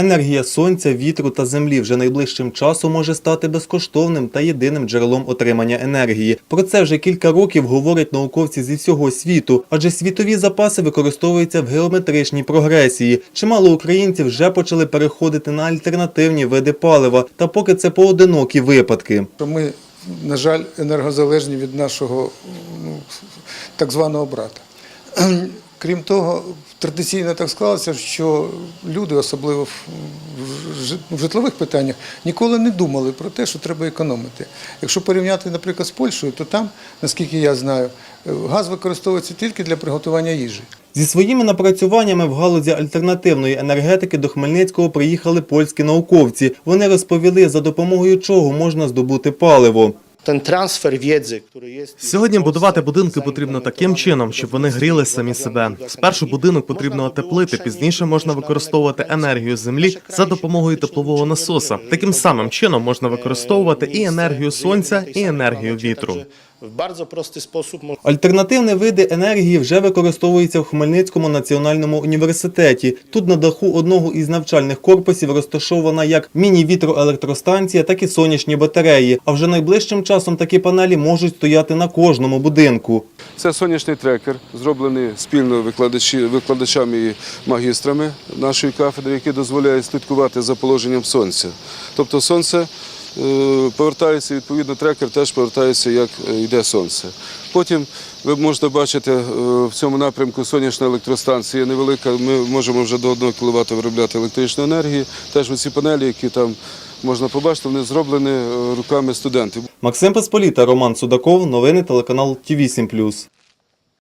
Енергія сонця, вітру та землі вже найближчим часом може стати безкоштовним та єдиним джерелом отримання енергії. Про це вже кілька років говорять науковці зі всього світу, адже світові запаси використовуються в геометричній прогресії. Чимало українців вже почали переходити на альтернативні види палива, та поки це поодинокі випадки. ми, на жаль, енергозалежні від нашого ну, так званого брата. Крім того, традиційно так склалося, що люди, особливо в житлових питаннях, ніколи не думали про те, що треба економити. Якщо порівняти, наприклад, з Польщею, то там, наскільки я знаю, е, газ використовується тільки для приготування їжі. Зі своїми напрацюваннями в галузі альтернативної енергетики до Хмельницького приїхали польські науковці. Вони розповіли, за допомогою чого можна здобути паливо. Ten transfer wiedzy, który jest Сьогодні будувати будинки потрібно таким чином, щоб вони гріли самі себе. Спершу будинок потрібно отеплити, пізніше можна використовувати енергію землі за допомогою теплового насоса. Таким самим чином можна використовувати і енергію сонця, і енергію вітру. Bardzo prosty sposób można Альтернативні види енергії вже використовуються в Хмельницькому національному університеті. Тут на даху одного із навчальних корпусів розташована як міні-вітроелектростанція, так і сонячні батареї. А вже найближчим часом такі панелі можуть стояти на кожному будинку. Це сонячний трекер, зроблений спільно викладачі, викладачами і магістрами нашої кафедри, який дозволяє слідкувати за положенням сонця. Тобто сонце повертається, відповідно, трекер теж повертається, як е, йде сонце. Потім ви можете бачити е, в цьому напрямку сонячна електростанція невелика. Ми можемо вже до 1 кВт виробляти електричної енергії. Теж оці панелі, які там можна побачити, вони зроблені е, руками студентів. Максим Посполіта, Роман Судаков, новини телеканал Ті 8